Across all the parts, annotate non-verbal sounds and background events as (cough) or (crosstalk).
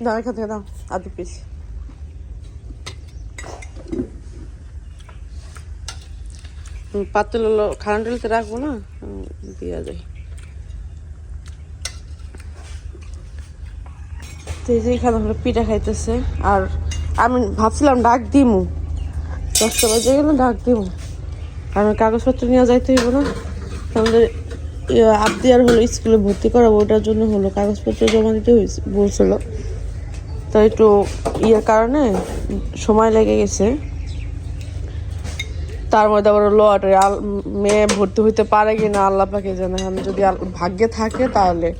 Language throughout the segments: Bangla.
এখান থেকে দাও, আধ পিস পাতল হলো খারান টেলতে রাখব না? দেওয়া যায় তো এই যে হলো পিঠা খাইতেছে, আর আমি ভাবছিলাম ডাক দিমু। দশটা বাজে গেলে, ডাক দিমু। কারণ কাগজপত্র নিয়ে যাইতে হইব না। আমাদের আবদি আর হলো স্কুলে ভর্তি করাবো, ওটার জন্য হলো কাগজপত্র জমা দিতে হয়েছে বলছিল। তো একটু ইয়ের কারণে সময় লেগে গেছে। তার মধ্যে আবার লটারি মেয়ে ভর্তি হইতে পারে কি না আল্লাহ পাকে জানে। আমি যদি আল- ভাগ্যে থাকে তাহলে।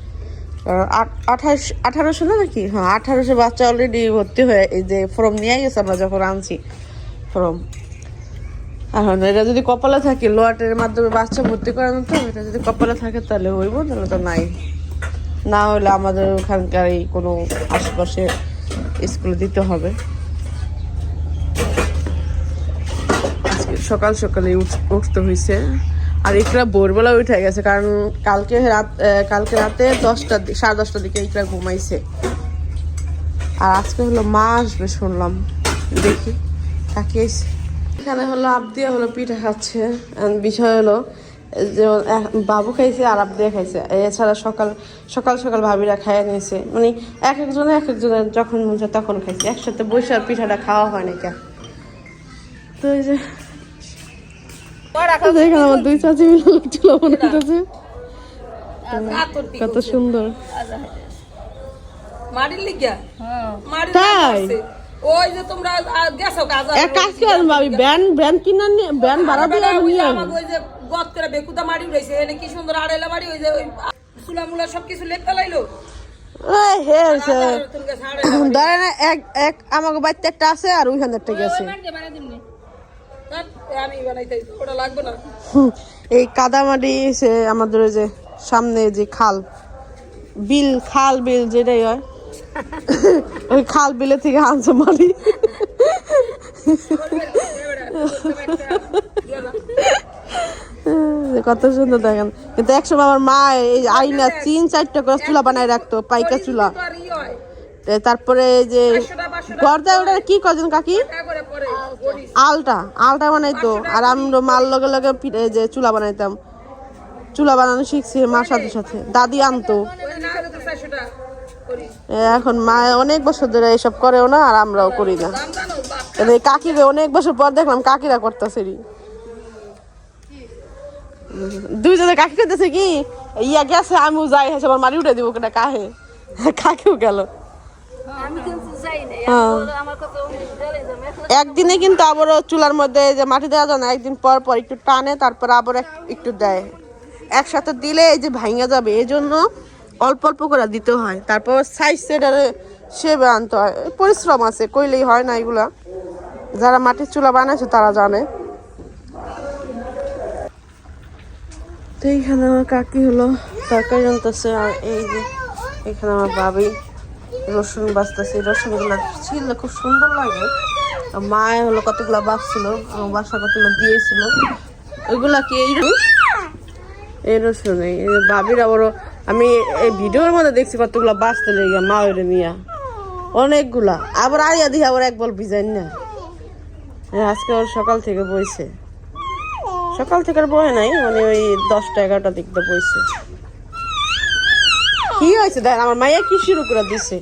কারণ আঠাশ, আঠারোশো না নাকি? হ্যাঁ আঠারোশো বাচ্চা অলরেডি ভর্তি হয়ে এই যে ফর্ম নিয়ে গেছে আমরা যখন আনছি ফর্ম এখন এটা যদি কপালে থাকে লোয়াটের মাধ্যমে বাচ্চা ভর্তি করানো তো, এটা যদি কপালে থাকে তাহলে হইব তাহলে তো নাই। না হলে আমাদের ওখানকার এই কোনো আশেপাশে স্কুলে দিতে হবে। সকাল সকালে উঠতে হয়েছে আর ইকরা ভোরবেলা উঠে গেছে, কারণ কালকে রাত কালকে রাতে দশটার দিকে সাড়ে দশটার দিকে ইকরা ঘুমাইছে। আর আজকে হলো মা আসবে শুনলাম। দেখি তাকিয়েছি এখানে হলো আবদিয়া হলো পিঠা খাচ্ছে। বিষয় হলো যে এক- বাবু খাইছে আর আবদিয়া খাইছে। এছাড়া সকাল সকাল সকাল ভাবিরা খাইয়ে নিয়েছে। মানে এক একজনে এক একজনের যখন মন চায় তখন খাইছে। একসাথে বসে আর পিঠাটা খাওয়া হয় না কে তো এই যে দেখেন আমার দুই চাচি মিলে বানাইতেছে কত সুন্দর। মারির লিগিয়া তাই? ওই যে তোমরা গেছো কাজ এক কাজ করেন ভাবি ব্যান ব্যান কিনা ব্যান ভাড়া দিয়ে আমি। আমাকে ওই যে গত করে বেকুদা মারি রয়েছে এনে কি সুন্দর আড়াইলা মারি ওই যে ওই সুলা মুলা সবকিছু লেখতে লাইলো এই হে সে তুমি গেছে ধরেন এক এক আমাকে বাড়িতে একটা আছে আর ওইখানে একটা গেছে। না। এই কাদামাটি সে আমাদের ওই যে সামনে যে খাল বিল খাল বিল যেটাই হয় ওই খাল বিলে থেকে আনছে যে কত সুন্দর দেখেন। কিন্তু একসময় আমার মা এই আইনা তিন চারটা করে চুলা বানায় রাখতো, পাইকা চুলা। তারপরে যে গর্দায় ওটা কি কজন কাকি? আলটা আলটা বানাইতো। আর আমরা মাল লগে লগে যে চুলা বানাইতাম। চুলা বানানো শিখছি মার সাথে সাথে। দাদি আনতো। এখন মা অনেক বছর ধরে এসব করেও না আর আমরাও করি না। কাকিরে অনেক বছর পর দেখলাম কাকিরা করতেছে দুইজনে কাকি করতেছে কি? ইয়া গেছে আমিও যাই হেসে আমার মারি উঠে দিব কেনা কাহে? কাকিও গেল। হ্যাঁ। একদিনে কিন্তু আবারও চুলার মধ্যে যে মাটি দেওয়া যায় না একদিন পর পর একটু টানে তারপর আবার একটু দেয়। একসাথে দিলে এই যে ভাঙা যাবে এই জন্য অল্প অল্প করে দিতে হয়। তারপর সাইজ সেটারে সেবে আনতে হয়। পরিশ্রম আছে, কইলেই হয় না এগুলা। যারা মাটির চুলা বানাইছে তারা জানে। তো এইখানে আমার কাকি হলো, তরকারি আনতেছে, আর এই যে এখানে আমার বাবি রসুন বাঁচতেছে। রসুনগুলো ছিল খুব সুন্দর লাগে। আর মায়ে হলো কতগুলো বাঁচছিল বাসা কতগুলো দিয়েছিল। ওইগুলা কি এই রসুন? এই রসুন, এই বাবির আবারও আমি এই ভিডিওর মধ্যে দেখছি কতগুলো বাঁচতে লেগে মা ওইটা নিয়া অনেকগুলা। আবার আইয়া দিয়ে আবার এক বল ভিজাইন না। হ্যাঁ, আজকে ওর সকাল থেকে বইছে। সকাল থেকে বয়ে নাই মানে ওই দশটা এগারোটা দিক দিয়ে বইছে। কি হয়েছে? দেখ আমার মাইয়া কি শুরু করে দিছে?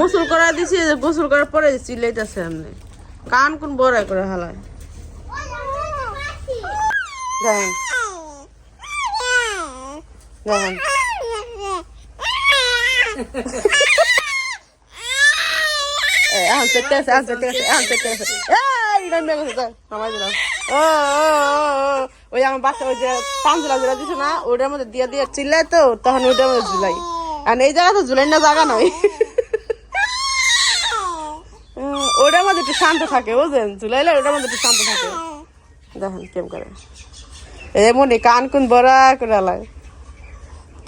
গোসল করা দিছে গোসল করার পরে চিল্লাইতেছে এমনি। কান কোন বড় করে হালায়। দেখেন দেখেন এখন আছে এখন চেতে আছে এখন আছে ওই আমার বাচ্চা ওই যে পাঞ্জলা জোড়া দিছে না ওটার মধ্যে দিয়ে দিয়ে চিল্লাই তো তখন ওইটার মধ্যে ঝুলাই আর এই জায়গা তো ঝুলাই না জায়গা নয় ওটার মধ্যে একটু শান্ত থাকে বুঝলেন ঝুলাইলে ওটার মধ্যে একটু শান্ত থাকে দেখেন কেম করে এমনই কান কোন বড়া করে আলায়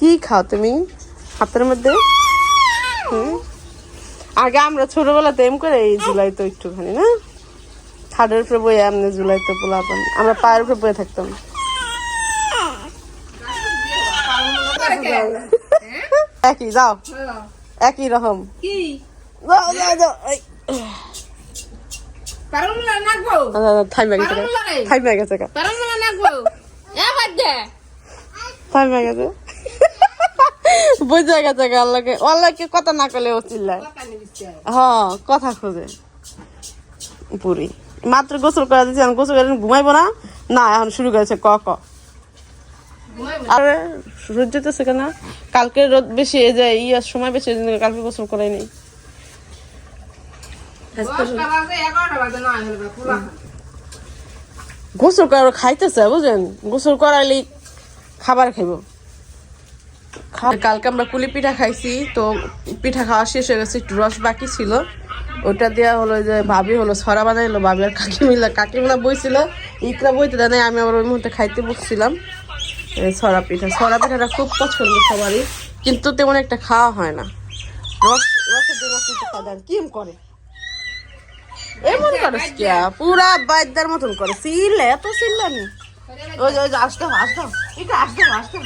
কি খাও তুমি? হাতের মধ্যে? আগে আমরা ছোটবেলাতে এম করে এই জুলাই তো একটুখানি না? খাটের উপরে বয়ে এমনি জুলাই তো পোলাপান। আমরা পায়ের উপরে বয়ে থাকতাম। একই যাও। একই রকম। থাইমা গেছে। থাইমা গেছে থাইমা গেছে। বুঝা গেছে আল্লাহকে। আল্লাহকে কথা না করলে ও চিল্লায়। হ্যাঁ কথা খোঁজে। পুরি মাত্র গোসল করে দিচ্ছি আমি গোসল করে ঘুমাইবো না? না, এখন শুরু করেছে ক ক। আরে, রোদ যেতেছে কেন? কালকে রোদ বেশি, এই যে ইয়ার সময় বেশি কালকে গোসল করাই নেই। গোসল করে খাইতেছে, বুঝলেন? গোসল করাইলে খাবার খাইব। কালকে আমরা কুলি পিঠা খাইছি, তো পিঠা খাওয়া শেষ হয়ে গেছে, একটু রস বাকি ছিল। ওটা দেওয়া হলো যে ভাবি হলো, ছড়া বানাইলো, ভাবি আর কাকি মিলা কাকি মিলা বইছিল, ইকরা বইতে দেয় আমি আবার ওই মুহূর্তে খাইতে বসছিলাম। ছড়া পিঠা ছড়া পিঠাটা খুব পছন্দ সবারই, কিন্তু তেমন একটা খাওয়া হয় না। রস রসের দিন আপনি তো খাওয়া কি করে? এমন পুরা বাইদার মতন করে। সিলে এত সিল্লানি ওই ওই আসতে আসতে এটা আসতে আসতে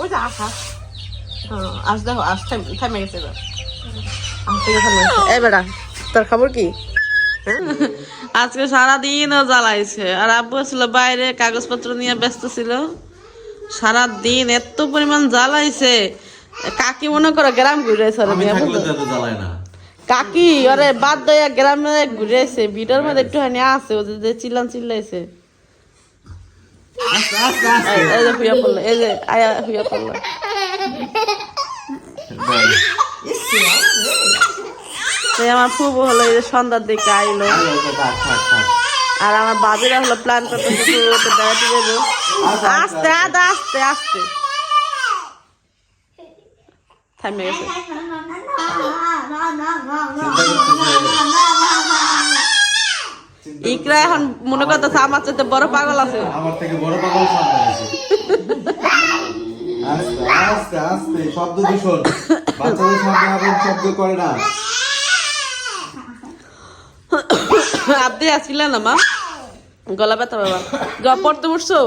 ওই যে আস আস আসতে হবে থামে গেছে এবার। আসতে গেছে থামে গেছে। এই তোর খবর কি? আজকে সারাদিনও জ্বালাইছে। আর আব্বু ছিল বাইরে কাগজপত্র নিয়ে ব্যস্ত ছিল। সারাদিন এত পরিমাণ জ্বালাইছে। কাকি মনে করো গ্রাম ঘুরেছে কাকি আরে বাদ দয়া গ্রামে ঘুরেছে। ভিডিওর মধ্যে একটুখানি আছে ওদের যে চিল্লান চিল্লাইছে। এই যে হুইয়া পড়ল এই যে আয়া হুইয়া পড়ল এই আমার ফুবু হলো এই যে সন্ধ্যার দিকে আইলো। আর আমার বাবিরা হলো প্ল্যান করতেছে ফুবুতে বেড়াতে যাব। আস্তে আদা আস্তে আস্তে থামে গেছে। ইকরা এখন মনে করতেছে আমার চাইতে বড় পাগল আছে। আমার থেকে বড় পাগল সামনে আছে। আস্তে আস্তে আস্তে শব্দ দূষণ। বাচ্চাদের সামনে আবার শব্দ করে না। আপনি আসছিলেন না মা? গলা ব্যথা বাবা। যাও পড়তে বসছো?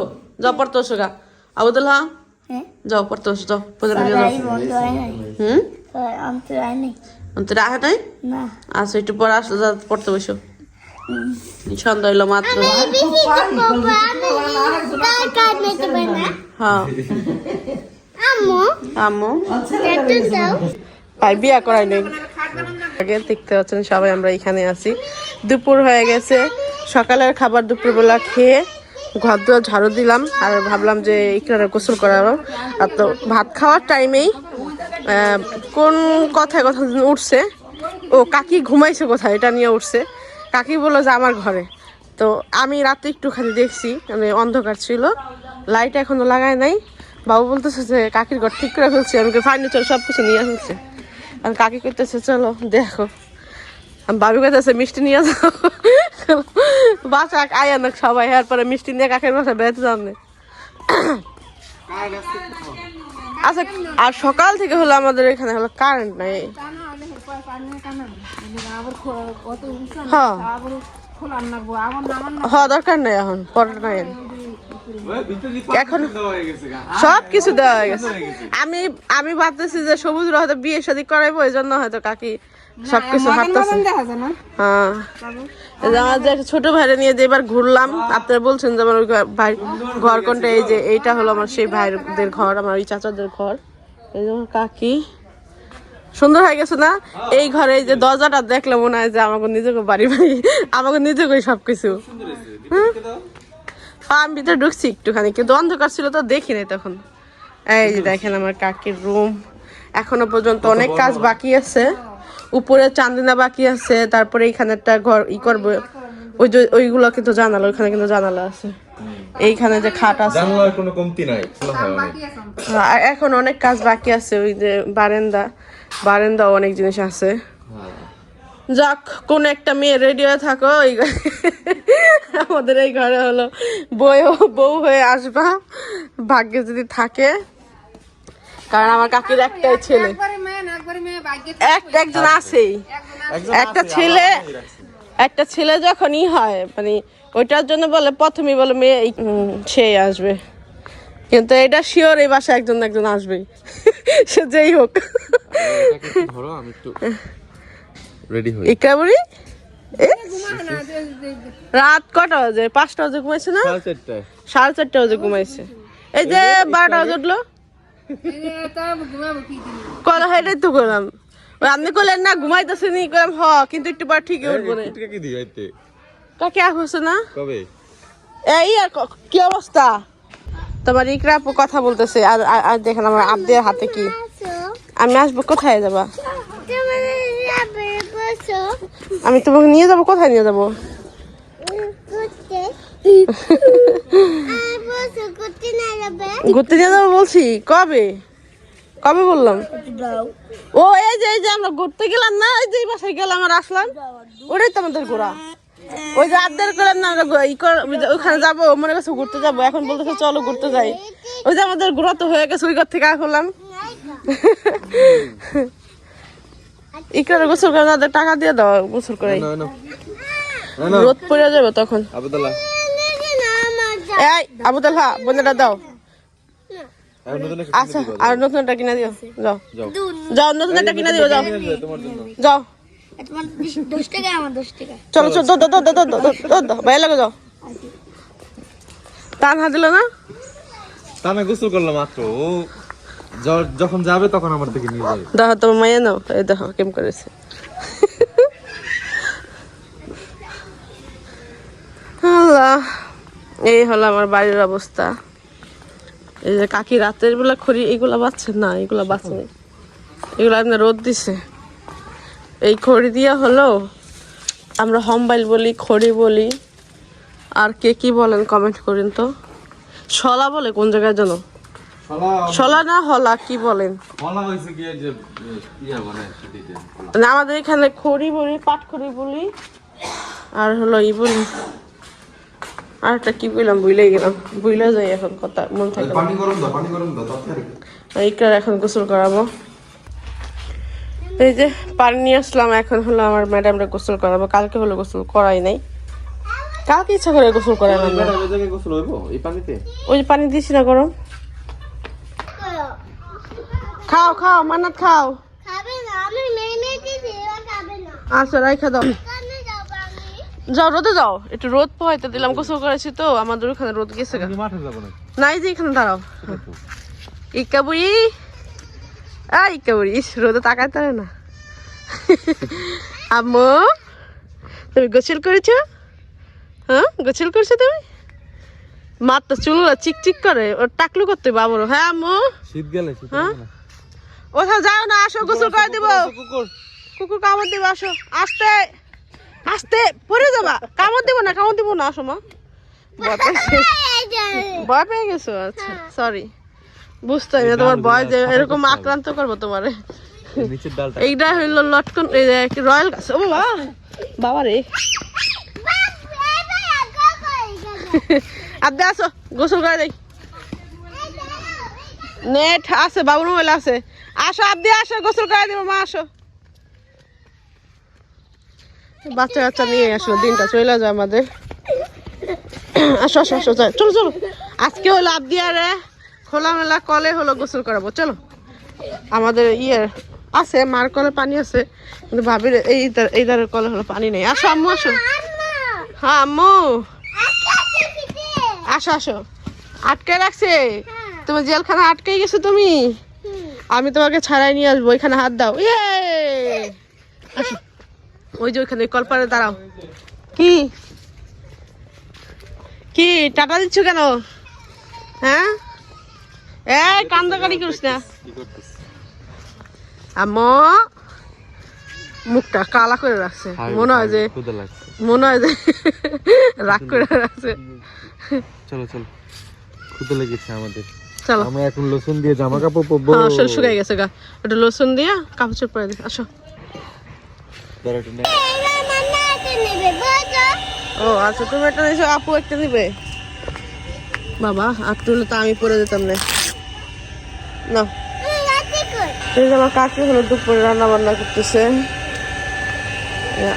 যাও পড়তে বসো গা। আবুদুল হ্যাঁ? যাও পড়তে বসো যাও পূজা করে যাও হুম? আহে নাই? আসো একটু পরে আসলো পড়তে বসো। সন্ধ্যা হইল মাত্র। হ্যাঁ। আম্মু? ভাই বিয়া করাই নেই। আগে দেখতে পাচ্ছেন সবাই আমরা এখানে আছি। দুপুর হয়ে গেছে। সকালের খাবার দুপুরবেলা খেয়ে ঘর দুয়ার ঝাড়ু দিলাম আর ভাবলাম যে ইকরারে গোসল করাবো। আর তো ভাত খাওয়ার টাইমেই কোন কথায় কথা উঠছে? ও কাকি ঘুমাইছে কোথায়? এটা নিয়ে উঠছে। কাকি বলল যে আমার ঘরে। তো আমি রাতে একটুখানি দেখছি মানে অন্ধকার ছিল। লাইট এখনও লাগায় নাই। বাবু বলতেছে যে, কাকির ঘর ঠিক করে ফেলছি আমি ফার্নিচার সব কিছু নিয়ে ফেলছে আর কাকি করতেছে চলো, দেখো। আমি বাবু কাছে মিষ্টি নিয়ে যাও। বাসা আয়া না সবাই, এরপরে মিষ্টি নিয়ে কাকের বাসা বেড়াতে যাবে আচ্ছা আর সকাল থেকে হলো আমাদের এখানে হলো কারেন্ট নাই। হ্যাঁ। দরকার নেই এখন, পরের নাই। এখন সব কিছু দেওয়া হয়ে গেছে। আমি আমি ভাবতেছি যে সবুজ হয়তো বিয়ে শাদি করাইবো এই জন্য হয়তো কাকি সবকিছু হ্যাঁ। একটা ছোট ভাইরে নিয়ে যে এবার ঘুরলাম আপনারা বলছেন যে আমার ওই ভাই ঘর কোনটা এই যে এইটা হলো আমার সেই ভাইদের ঘর আমার ওই চাচাদের ঘর। এই যে কাকি। সুন্দর হয়ে গেছে না? এই ঘরে এই যে দরজাটা দেখলে মনে হয় যে আমাকে নিজেকে বাড়ি বাড়ি আমাকে নিজেকে সবকিছু। হ্যাঁ আমি ভিতরে ঢুকছি একটুখানি কিন্তু অন্ধকার ছিল তো দেখি নাই তখন। এই যে দেখেন আমার কাকির রুম। এখনও পর্যন্ত অনেক কাজ বাকি আছে। উপরে চান্দিনা বাকি আছে তারপরে এইখানে একটা ঘর ই করব। ওই যে ওইগুলো কিন্তু জানালা ওইখানে কিন্তু জানালা আছে। এইখানে যে খাট আছে। জানলার কোনো কমতি নাই হয় এখন অনেক কাজ বাকি আছে ওই যে বারেন্দা। বারেন্দাও অনেক জিনিস আছে। যাক কোন একটা মেয়ে রেডি হয়ে থাকো আমাদের এই ঘরে হলো বই বউ হয়ে আসবা। ভাগ্যে যদি থাকে। কারণ আমার কাকির একটাই ছেলে। একটা একজন আছেই। একটা ছেলে একটা ছেলে যখনই হয় মানে ওইটার জন্য বলে প্রথমেই বলে মেয়ে এই, সে আসবে। কিন্তু এটা শিওর এই বাসায় একজন না একজন আসবেই। (laughs) সে যেই হোক। ধরো আমি একটু রেডি হই। ইকরাবুড়ি রাত কটা বাজে? পাঁচটা বাজে ঘুমাইছে না? সাড়ে চারটা বাজে ঘুমাইছে। এই যে বারোটা বাজে উঠল? তো করলাম আপনি করলেন না ঘুমাইতেছে নি। করলাম হ কিন্তু একটু পর ঠিকই উঠবো না। কি দিই আইতে। কাকে আর হচ্ছে না? কবে? এই আর কি অবস্থা? তোমার ইকরা কথা বলতেছে আর আর- আর দেখেন আমার আব্দের হাতে কি। আমি আসব কোথায় যাবা? আমি তোমাকে নিয়ে যাব কোথায় নিয়ে যাব? (laughs) ঘুরতে নিয়ে যাব বলছি কবে? কবে বললাম? ও এই যে এই যে আমরা ঘুরতে গেলাম না এই যে এই বাসায় গেলাম আর আসলাম ওটাই তো আমাদের ঘোরা। ওই যে আবদার করলাম না আমরা ঘো- ই কর- ওখানে যাব মনে করছে ঘুরতে যাব এখন বলতেছে চলো ঘুরতে যাই। ওই যে আমাদের ঘোরা তো হয়ে গেছে ওই ঘর থেকে আর হলাম। ইকরার গোসল করে না টাকা দিয়ে দাও গোসল করে। রোদ পড়ে যাবে তখন। আবুদাল্লাহ। এই আবুদাল্লাহ বোনেরা দাও। একটা আচ্ছা আর নতুন একটা কিনে দিও। যাও। যাও। যাও নতুন একটা কিনে দিও যাও। যাও। চলো চলো দো দো দো দো দো দো দো ভাই লাগে যাও। টান হাত দিল না? আমি গোসল করলাম মাত্র যখন যাবে তখন আমার থেকে নিয়ে যাবে। দেখো তোমার মাইয়া নাও। এই দেখো কেম করেছে আল্লাহ এই হলো আমার বাড়ির অবস্থা। এই যে কাকি রাতের বেলা খড়ি এগুলা বাচ্ছে না এগুলা বাচ্ছে না এগুলো আপনার রোদ দিছে। এই খড়ি দিয়া হলো আমরা হম্বাইল বলি খড়ি বলি। আর কে কি বলেন কমেন্ট করেন তো। শলা বলে কোন জায়গায় জানো? শালা না হলা কি বলেন? ইয়া মানে আমাদের এখানে খড়ি বলি পাট খড়ি বলি আর হলো ই বলি আর একটা কি বললাম বুইলে গেলাম। বুইলে যাই এখন কথা মন থাকে পানি গরম দাও পানি গরম দাও তাতে আর ইকরার এখন গোসল করাবো। এই যে পানি নিয়ে আসলাম এখন হলো আমার ম্যাডামরা গোসল করাবো। কালকে হলো গোসল করাই নাই। কালকে ইচ্ছা করে গোসল করাই না গোসল হইব এই পানিতে? ওই যে পানি দিছি না গরম। খাও খাও মান্নাত খাও। খাবে না আমি মেয়ে মেয়ে এবার খাবে না। আচ্ছা রাইখা দাও। যাও রোদে যাও। একটু রোদ পোহাইতে দিলাম গোসল করেছি তো আমাদের ওখানে রোদ গেছে মাঠে যাব না নাই যে এখানে দাঁড়াও। ইকা বুড়ি আ ইকা বুড়ি ইস রোদে তাকাইতে পারে না। আম্মু তুমি গোসল করেছ? হ্যাঁ গোসল করছ তুমি? মাত্র তো চুল চিকচিক করে ওর টাকলু করতে বাবর হ্যাঁ আম্মু? শীত গেলে হ্যাঁ? ওখানে যাও না আসো গোসল করে দিব। কুকুর। কুকুর কামড় দিব আসো আসতে। আসতে পড়ে যাবা। কামড় দিব না কামড় দিব না আসো মা। ভয় ভয় পেয়ে গেছো? আচ্ছা সরি বুঝতে না তোমার ভয় যে এরকম আক্রান্ত করব তোমারে। নিচের এইটা হইল লটকন এই যে কি রয়্যাল গাছ। ও বাবা বাবা রে। আদে আসো গোসল করে দেই। নেট আছে বাবুর মোবাইল আছে। আসো আব্দি আসো গোসল করে দেবো মা আসো। বাচ্চা কাচ্চা নিয়ে আসলো দিনটা চলে যায় আমাদের। আসো আসো আসো যাই, চলো চলো। আজকে হলো আব্দি আরে খোলামেলা কলে হলো গোসল করাবো। চলো। আমাদের ইয়ে আছে মার কলে পানি আছে কিন্তু ভাবির এই এই ধারের কলে হলো পানি নেই। আসো আম্মু আসো। হ্যাঁ আম্মু। আসো আসো। আটকে রাখছে। তুমি জেলখানা আটকে গেছো তুমি। আমি তোমাকে ছাড়াই নিয়ে আসব। ওইখানে হাত দাও। ইয়ে! আসো। ওই যে ওইখানে কলপারে দাঁড়াও। কি? কি টাটা দিচ্ছ কেন? হ্যাঁ? এই কান্দাকারি করিস না। আম্মু মুখটা কালা করে রাখছে। মনে হয় যে মনে হয় যে (laughs) রাগ করে রাখছে। চলো চলো। ক্ষুদা লেগেছে আমাদের। চলো। আমরা এখন লসুন দিয়ে জামা কাপড় পরবো। হ্যাঁ শুকাই গেছে গা। একটু লসুন দিয়ে কাপড় চোপড় পরে দিই আসো। ও আচ্ছা তুমি একটা নিয়েছো আপু একটা নিবে। বাবা আর তুলে তো আমি পরে দিতাম না। না। আমার কাকি হলো দুপুরে রান্না বান্না করতেছে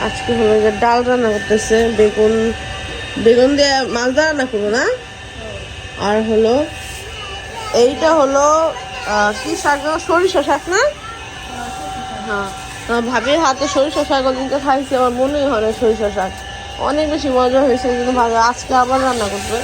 আজকে হলো যে ডাল রান্না করতেছে, বেগুন বেগুন দিয়ে মালদা রান্না করব না? আর হলো, এইটা হলো কি শাক? সরিষা শাক না? হ্যাঁ। ভাবির হাতে সরিষা শাক ওদিনকে খাইছি, আমার মনেই হয় না সরিষা শাক। অনেক বেশি মজা হয়েছে কিন্তু ভাবি আজকে আবার রান্না করবে।